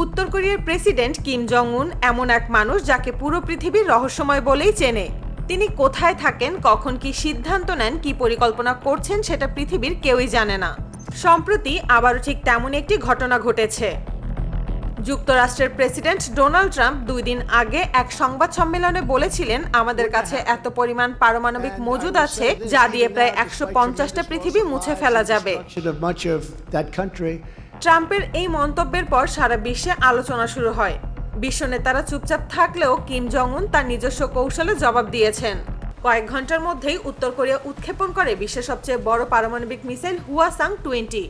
উত্তর কোরিয়ার president Kim Jong উন এমন এক মানুষ যাকে পুরো পৃথিবীর রহস্যময় বলেই চেনে। তিনি কোথায় থাকেন, কখন কি সিদ্ধান্ত নেন, কি পরিকল্পনা করছেন সেটা পৃথিবীর কেউই জানে না। সম্প্রতি আবারও ঠিক তেমন একটি ঘটনা ঘটেছে। যুক্তরাষ্ট্রের প্রেসিডেন্ট ডোনাল্ড ট্রাম্প দুই দিন আগে এক সংবাদ সম্মেলনে বলেছিলেন, আমাদের কাছে এত পরিমাণ পারমাণবিক মজুদ আছে যা দিয়ে প্রায় একশো পঞ্চাশটা পৃথিবী মুছে ফেলা যাবে। ট্রাম্পের এই মন্তব্যের পর সারা বিশ্বে আলোচনা শুরু হয়। বিশ্ব নেতারা চুপচাপ থাকলেও কিম জং উন তার নিজস্ব কৌশলে জবাব দিয়েছেন। কয়েক ঘণ্টার মধ্যেই উত্তর কোরিয়া উৎক্ষেপণ করে বিশ্বের সবচেয়ে বড় পারমাণবিক মিসাইল হুয়াসাং টোয়েন্টি।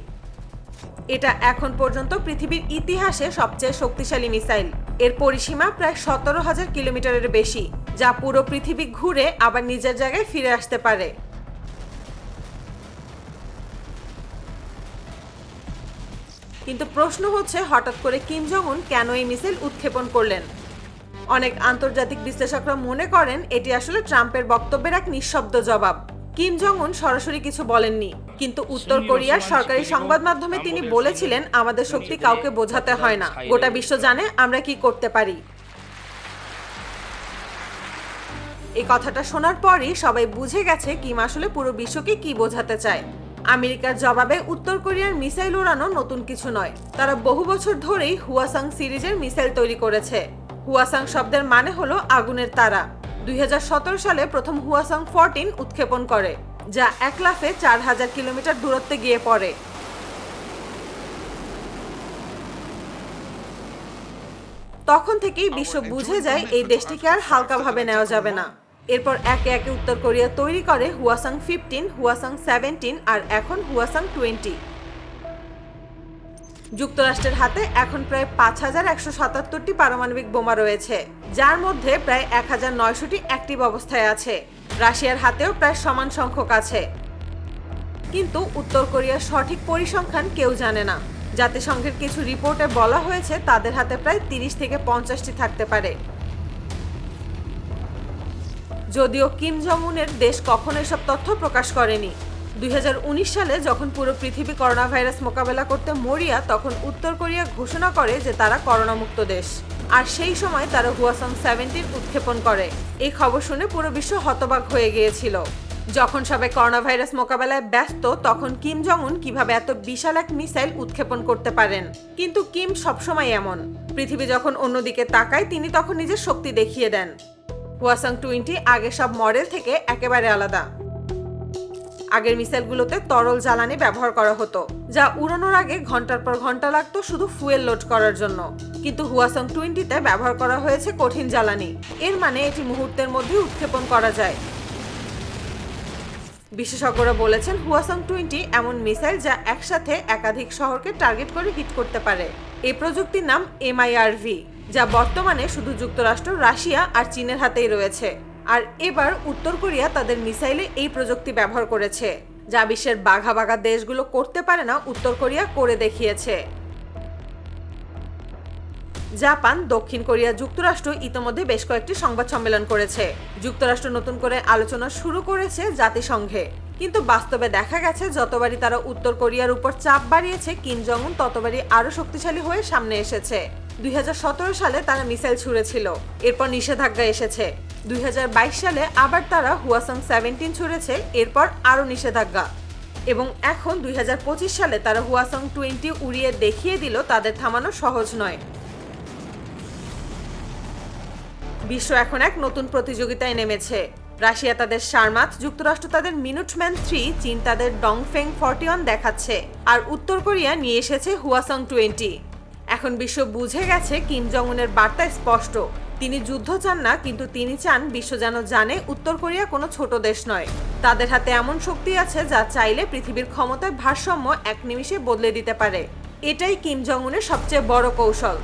এটা এখন পর্যন্ত পৃথিবীর ইতিহাসে সবচেয়ে শক্তিশালী মিসাইল। এর পরিসীমা প্রায় সতেরো হাজার কিলোমিটারের বেশি, যা পুরো পৃথিবী ঘুরে আবার নিজের জায়গায় ফিরে আসতে পারে। কিন্তু প্রশ্ন হচ্ছে হঠাৎ করে কিম জং উন কেন এই মিসাইল উৎক্ষেপণ করলেন? অনেক আন্তর্জাতিক বিশ্লেষকরা মনে করেন এটি আসলে ট্রাম্পের বক্তব্যের এক নিঃশব্দ জবাব। কিম জং উন সরাসরি কিছু বলেননি কিন্তু উত্তর কোরিয়ার সরকারি সংবাদ মাধ্যমে তিনি বলেছিলেন আমাদের শক্তি কাউকে বোঝাতে হয় না। গোটা বিশ্ব জানে আমরা কি করতে পারি। এই কথাটা শোনার পরই সবাই বুঝে গেছে কিম আসলে পুরো বিশ্বকে কি বোঝাতে চায়। আমেরিকার জবাবে উত্তর কোরিয়ার মিসাইল উড়ানো নতুন কিছু নয়। তারা বহু বছর ধরেই হুয়াসাং সিরিজের মিসাইল তৈরি করেছে। হুয়াসাং শব্দের মানে হলো আগুনের তারা। দুই হাজার সতেরো সালে প্রথম হুয়াসাং ফোরটিন উৎক্ষেপণ করে, যা এক লাফে চার হাজার কিলোমিটার দূরত্বে গিয়ে পড়ে। তখন থেকেই বিশ্ব বুঝে যায় এই দেশটিকে আর হালকাভাবে নেওয়া যাবে না। এরপর একে একে উত্তর কোরিয়া তৈরি করে হুয়াসাং ফিফটিন হুয়াসাং সেভেন্টিন আর এখন হুয়াসাং টোয়েন্টি যুক্তরাষ্ট্রের হাতে এখন প্রায় পাঁচ হাজার একশো সাতাত্তরটি পারমাণবিক বোমা রয়েছে, যার মধ্যে প্রায় এক হাজার নয়শোটি অ্যাক্টিভ অবস্থায় আছে। রাশিয়ার হাতেও প্রায় সমান সংখ্যক আছে। কিন্তু উত্তর কোরিয়ার সঠিক পরিসংখ্যান কেউ জানে না। জাতিসংঘের কিছু রিপোর্টে বলা হয়েছে, তাদের হাতে প্রায় তিরিশ থেকে পঞ্চাশটি থাকতে পারে। যদিও কিম জমুনের দেশ কখনো এসব তথ্য প্রকাশ করেনি। দুই হাজার উনিশ সালে যখন পুরো পৃথিবী করোনা ভাইরাস মোকাবেলা করতে মরিয়া, তখন উত্তর কোরিয়া ঘোষণা করে যে তারা করোনামুক্ত দেশ। আর সেই সময় তারা হুয়াসং সেভেন্টিন উৎক্ষেপণ করে। এই খবর শুনে পুরো বিশ্ব হতবাক হয়ে গিয়েছিল। যখন সবাই করোনা ভাইরাস মোকাবেলায় ব্যস্ত, তখন কিম জং উন কীভাবে এত বিশাল এক মিসাইল উৎক্ষেপণ করতে পারেন? কিন্তু কিম সবসময় এমন। পৃথিবী যখন অন্যদিকে তাকায়, তিনি তখন নিজের শক্তি দেখিয়ে দেন। হুয়াসাং টোয়েন্টি আগের সব মডেল থেকে একেবারে আলাদা। আগের মিসাইলগুলোতে তরল জ্বালানি ব্যবহার করা হতো, যা উড়ানোর আগে ঘণ্টার পর ঘণ্টা লাগতো শুধু ফুয়েল লোড করার জন্য। কিন্তু হুয়াসং টোয়েন্টিতে ব্যবহার করা হয়েছে কঠিন জ্বালানি। এর মানে এটি মুহূর্তের মধ্যে উৎক্ষেপণ করা যায়। বিশেষজ্ঞরা বলেছেন হুয়াসং টোয়েন্টি এমন মিসাইল যা একসাথে একাধিক শহরকে টার্গেট করে হিট করতে পারে। এই প্রযুক্তির নাম এমআইআরভি যা বর্তমানে শুধু যুক্তরাষ্ট্র, রাশিয়া আর চীনের হাতেই রয়েছে। আর এবার উত্তর কোরিয়া তাদের মিসাইলে এই প্রযুক্তি ব্যবহার করেছে, যা বিশ্বের বাঘা বাঘা দেশগুলো করতে পারে না উত্তর কোরিয়া করে দেখিয়েছে। জাপান, দক্ষিণ কোরিয়া যুক্তরাষ্ট্র ইতোমধ্যে বেশ কয়েকটি সংবাদ সম্মেলন করেছে। যুক্তরাষ্ট্র নতুন করে আলোচনা শুরু করেছে জাতিসংঘে। কিন্তু বাস্তবে দেখা গেছে, যতবারই তারা উত্তর কোরিয়ার উপর চাপ বাড়িয়েছে, কিম জং উন ততবারই আরও শক্তিশালী হয়ে সামনে এসেছে। দুই হাজার সতেরো সালে তারা মিসাইল ছুঁড়েছিল, এরপর নিষেধাজ্ঞা এসেছে। দুই হাজার বাইশ সালে আবার তারা হুয়াসং সেভেন্টিন ছুঁড়েছে, এরপর আরও নিষেধাজ্ঞা। এবং এখন দুই হাজার পঁচিশ সালে তারা হুয়াসং টোয়েন্টি উড়িয়ে দেখিয়ে দিল, তাদের থামানো সহজ নয়। বিশ্ব এখন এক নতুন প্রতিযোগিতায় নেমেছে। রাশিয়া তাদের শারমাত যুক্তরাষ্ট্র তাদের মিনুটম্যান থ্রি, চীন তাদের ডংফেং ফর্টি দেখাচ্ছে, আর উত্তর কোরিয়া নিয়ে এসেছে হুয়াসং টোয়েন্টি। এখন বিশ্ব বুঝে গেছে কিম জং উনের বার্তা স্পষ্ট, তিনি যুদ্ধ চান না, কিন্তু তিনি চান বিশ্ব যেন জানে উত্তর কোরিয়া কোনো ছোট দেশ নয়। তাদের হাতে এমন শক্তি আছে যা চাইলে পৃথিবীর ক্ষমতায় ভারসাম্য এক নিমিষে বদলে দিতে পারে। এটাই কিম জং উনের সবচেয়ে বড় কৌশল।